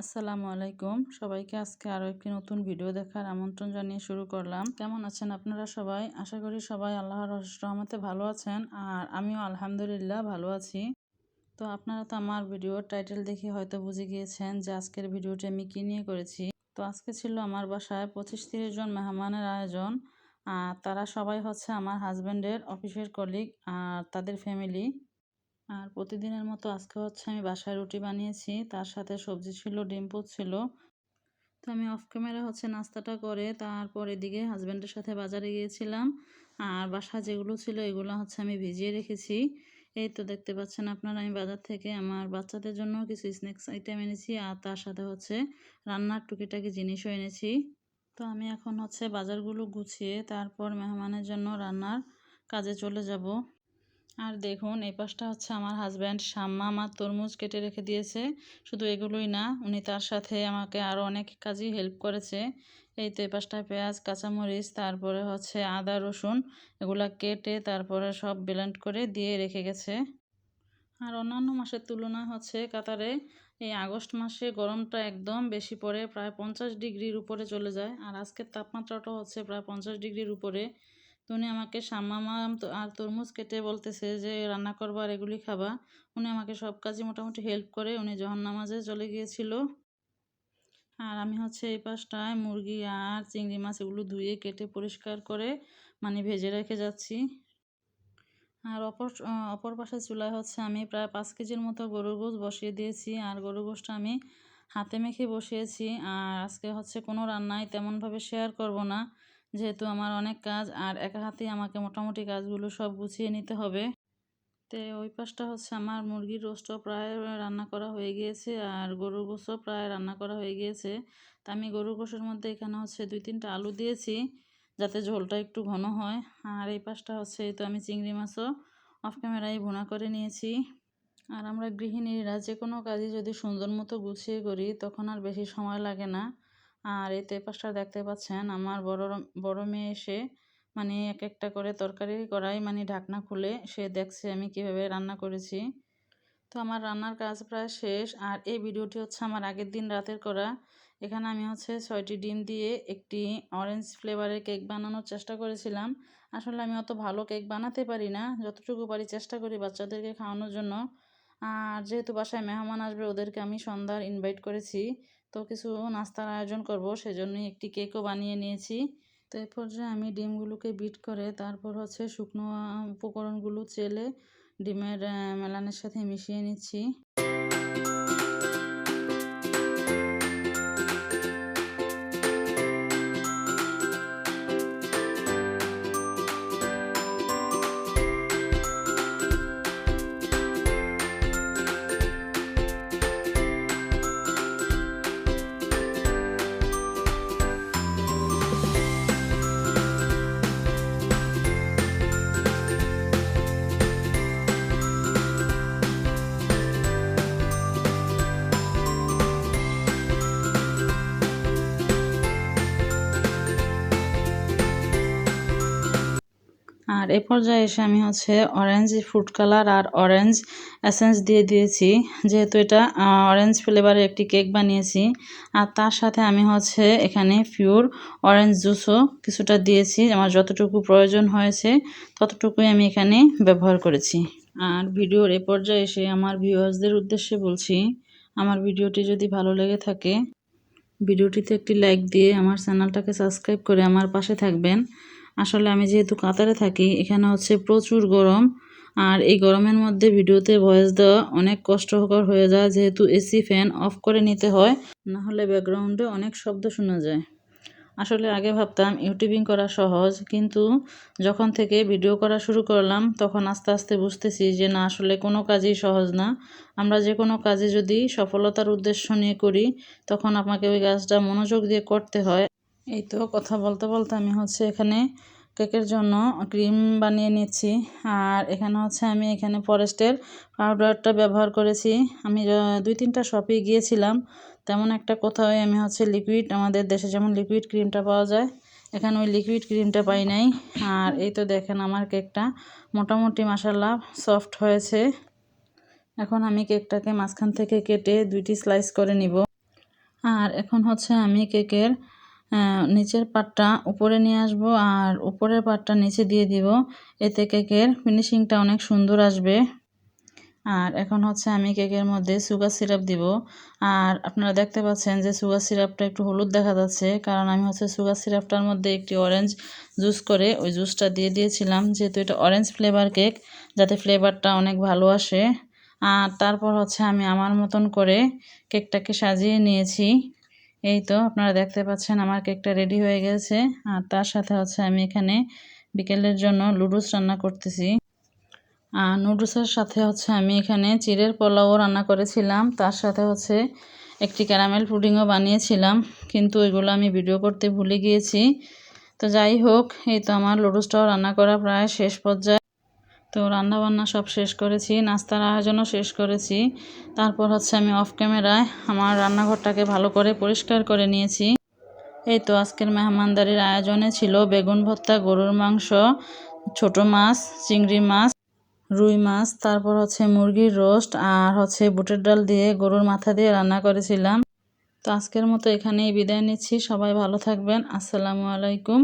আসসালামু আলাইকুম। সবাইকে আজকে আরও একটি নতুন ভিডিও দেখার আমন্ত্রণ জানিয়ে শুরু করলাম। কেমন আছেন আপনারা সবাই? আশা করি সবাই আল্লাহর রহমতে ভালো আছেন আর আমিও আলহামদুলিল্লাহ ভালো আছি। তো আপনারা তো আমার ভিডিওর টাইটেল দেখে হয়তো বুঝে গিয়েছেন যে আজকের ভিডিওটি আমি কী নিয়ে করেছি। তো আজকে ছিল আমার বাসায় পঁচিশ তিরিশ জন মেহমানের আয়োজন। আর তারা সবাই হচ্ছে আমার হাজব্যান্ডের অফিসের কলিগ আর তাদের ফ্যামিলি আর প্রতিদিনের মতো আজকে হচ্ছে আমি বাসায় রুটি বানিয়েছি, তার সাথে সবজি ছিল, ডিম ছিল। তো আমি অফ ক্যামেরা হচ্ছে নাস্তাটা করে তারপর এদিকে হাজব্যান্ডের সাথে বাজারে গিয়েছিলাম। আর বাসা যেগুলো ছিল এগুলো হচ্ছে আমি ভিজিয়ে রেখেছি। এই তো দেখতে পাচ্ছেন আপনারা, আমি বাজার থেকে আমার বাচ্চাদের জন্য কিছু স্ন্যাক্স আইটেম এনেছি আর তার সাথে হচ্ছে রান্নার টুকিটাকি জিনিসও এনেছি। তো আমি এখন হচ্ছে বাজারগুলো গুছিয়ে তারপর মেহমানের জন্য রান্নার কাজে চলে যাব। আর দেখুন, এই পাশটা হচ্ছে আমার হাজব্যান্ড শাম্মা আমার তরমুজ কেটে রেখে দিয়েছে। শুধু এগুলোই না, উনি তার সাথে আমাকে আরও অনেক কাজই হেল্প করেছে। এই তো এই পাশটায় পেঁয়াজ, কাঁচামরিচ, তারপরে হচ্ছে আদা, রসুন এগুলা কেটে তারপরে সব ব্লেন্ড করে দিয়ে রেখে গেছে। আর অন্যান্য মাসের তুলনা হচ্ছে কাতারে। এই আগস্ট মাসে গরমটা একদম বেশি পড়ে, প্রায় পঞ্চাশ ডিগ্রির উপরে চলে যায়। আর আজকের তাপমাত্রাটা হচ্ছে প্রায় পঞ্চাশ ডিগ্রির উপরে। উনি আমাকে সাম্মামাম আর তরমুজ কেটে বলতেছে যে, রান্না করব আর এগুলি খাবা। উনি আমাকে সব কাজে মোটামুটি হেল্প করে, উনি যখন নামাজে চলে গিয়েছিল। আর আমি হচ্ছে এই পাশটায় মুরগি আর চিংড়ি মাছ এগুলো ধুয়ে কেটে পরিষ্কার করে মানে ভেজে রেখে যাচ্ছি। আর অপর অপর পাশে চুলায় হচ্ছে আমি প্রায় পাঁচ কেজির মতো গরুর গোশ বসিয়ে দিয়েছি। আর গরুর গোশটা আমি হাতে মেখে বসিয়েছি। আর আজকে হচ্ছে কোনো রান্নাই তেমনভাবে শেয়ার করব না। যেহেতু আমার অনেক কাজ, আর একা হাতেই আমাকে মোটামুটি কাজগুলো সব গুছিয়ে নিতে হবে। তো ওই পাশটা হচ্ছে আমার মুরগির রোস্টও প্রায় রান্না করা হয়ে গিয়েছে, আর গরুর গোসও প্রায় রান্না করা হয়ে গিয়েছে। তা আমি গরুর গোসের মধ্যে এখানে হচ্ছে দুই তিনটা আলু দিয়েছি, যাতে ঝোলটা একটু ঘন হয়। আর এই পাশটা হচ্ছে তো আমি চিংড়ি মাছও অফ ক্যামেরায় ভুনা করে নিয়েছি। আর আমরা গৃহিণীরা যে কোনো কাজই যদি সুন্দর মতো গুছিয়ে করি, তখন আর বেশি সময় লাগে না। আর এই পাশটা দেখতে পাচ্ছেন, আমার বড় বড় মেয়ে এসে মানে এক একটা করে তরকারি করাই মানে ঢাকনা খুলে সে দেখছে আমি কীভাবে রান্না করেছি। তো আমার রান্নার কাজ প্রায় শেষ আর এই ভিডিওটি হচ্ছে আমার আগের দিন রাতের করা। এখানে আমি হচ্ছে ছয়টি ডিম দিয়ে একটি অরেঞ্জ ফ্লেভারের কেক বানানোর চেষ্টা করেছিলাম। আসলে আমি অত ভালো কেক বানাতে পারি না, যতটুকু পারি চেষ্টা করি বাচ্চাদেরকে খাওয়ানোর জন্য। আর যেহেতু বাসায় মেহমান আসবে, ওদেরকে আমি সন্ধ্যার ইনভাইট করেছি। তো কিছু নাস্তার আয়োজন করব, সেজন্যই একটি কেকও বানিয়ে নিয়েছি। তো এই পর্যায়ে আমি ডিমগুলোকে বিট করে, তারপর হচ্ছে শুকনো উপকরণগুলো চেলে ডিমের মেলানের সাথে মিশিয়ে নিচ্ছি। আর এ পর্যায়ে এসে আমি হচ্ছে অরেঞ্জ ফুড কালার আর অরেঞ্জ এসেন্স দিয়ে দিয়েছি। যেহেতু এটা অরেঞ্জ ফ্লেভারের একটি কেক বানিয়েছি, আর তার সাথে আমি হচ্ছে এখানে পিওর অরেঞ্জ জুসও কিছুটা দিয়েছি। আমার যতটুকু প্রয়োজন হয়েছে, ততটুকুই আমি এখানে ব্যবহার করেছি। আর ভিডিওর এ পর্যায়ে এসে আমার ভিউয়ার্সদের উদ্দেশ্যে বলছি, আমার ভিডিওটি যদি ভালো লেগে থাকে, ভিডিওটিতে একটি লাইক দিয়ে আমার চ্যানেলটাকে সাবস্ক্রাইব করে আমার পাশে থাকবেন। আসলে আমি যেহেতু কাতারে থাকি, এখানে হচ্ছে প্রচুর গরম। আর এই গরমের মধ্যে ভিডিওতে ভয়েস দেওয়া অনেক কষ্টকর হয়ে যায়, যেহেতু এসি ফ্যান অফ করে নিতে হয়, না হলে ব্যাকগ্রাউন্ডে অনেক শব্দ শোনা যায়। আসলে আগে ভাবতাম ইউটিউবিং করা সহজ, কিন্তু যখন থেকে ভিডিও করা শুরু করলাম, তখন আস্তে আস্তে বুঝতেছি যে না, আসলে কোনো কাজই সহজ না। আমরা যে কোনো কাজে যদি সফলতার উদ্দেশ্য নিয়ে করি, তখন আমাকে ওই কাজটা মনোযোগ দিয়ে করতে হয়। এই তো কথা বলতে বলতে আমি হচ্ছে এখানে কেকের জন্য ক্রিম বানিয়ে নিচ্ছি। আর এখানে হচ্ছে আমি এখানে ফরেস্টের পাউডারটা ব্যবহার করেছি। আমি দুই তিনটা শপে গিয়েছিলাম। তেমন একটা কোথাও আমি হচ্ছে লিকুইড, আমাদের দেশে যেমন লিকুইড ক্রিমটা পাওয়া যায়, এখানে ওই লিকুইড ক্রিমটা পাই নাই। আর এই তো দেখেন আমার কেকটা মোটামুটি মাসাল্লাহ সফট হয়েছে। এখন আমি কেকটাকে মাঝখান থেকে কেটে দুইটি স্লাইস করে নিব। আর এখন হচ্ছে আমি কেকের নিচের পাটটা উপরে নিয়ে আসব আর উপরের পাটটা নিচে দিয়ে দিব। এতে কেকের ফিনিশিংটা অনেক সুন্দর আসবে। আর এখন হচ্ছে আমি কেকের মধ্যে সুগার সিরাপ দিব। আর আপনারা দেখতে পাচ্ছেন যে সুগার সিরাপটা একটু হলুদ দেখা যাচ্ছে, কারণ আমি হচ্ছে সুগার সিরাপটার মধ্যে একটি অরেঞ্জ জুস করে ওই জুসটা দিয়ে দিয়েছিলাম, যেহেতু এটা অরেঞ্জ ফ্লেভার কেক যাতে ফ্লেভারটা অনেক ভালো আসে। আর তারপর হচ্ছে আমি আমার মতন করে কেকটাকে সাজিয়ে নিয়েছি। এই তো আপনারা দেখতে পাচ্ছেন, আমার কেকটা রেডি হয়ে গেছে। আর তার সাথে হচ্ছে আমি এখানে বিকেলের জন্য লুডুস রান্না করতেছি। আর নুডলসের সাথে হচ্ছে আমি এখানে চিড়ের পোলাও রান্না করেছিলাম। তার সাথে হচ্ছে একটি ক্যারামেল পুডিংও বানিয়েছিলাম, কিন্তু ওইগুলো আমি ভিডিও করতে ভুলে গিয়েছি। তো যাই হোক, এই তো আমার লুডুসটাও রান্না করা প্রায় শেষ পর্যায়ে। তো রান্না বান্না সব শেষ করেছি নাস্তার আয়োজনও শেষ করেছি। তারপর হচ্ছে আমি অফ ক্যামেরায় আমার রান্নাঘরটাকে ভালো করে পরিষ্কার করে নিয়েছি। এই তো আজকের মেহমানদারির আয়োজনে ছিল বেগুন ভর্তা, গরুর মাংস, ছোট মাছ, চিংড়ি মাছ, রুই মাছ, তারপর হচ্ছে মুরগির রোস্ট আর হচ্ছে বুটের ডাল দিয়ে গরুর মাথা দিয়ে রান্না করেছিলাম। তো আজকের মতো এখানেই বিদায় নিচ্ছি, সবাই ভালো থাকবেন, আসসালামু আলাইকুম।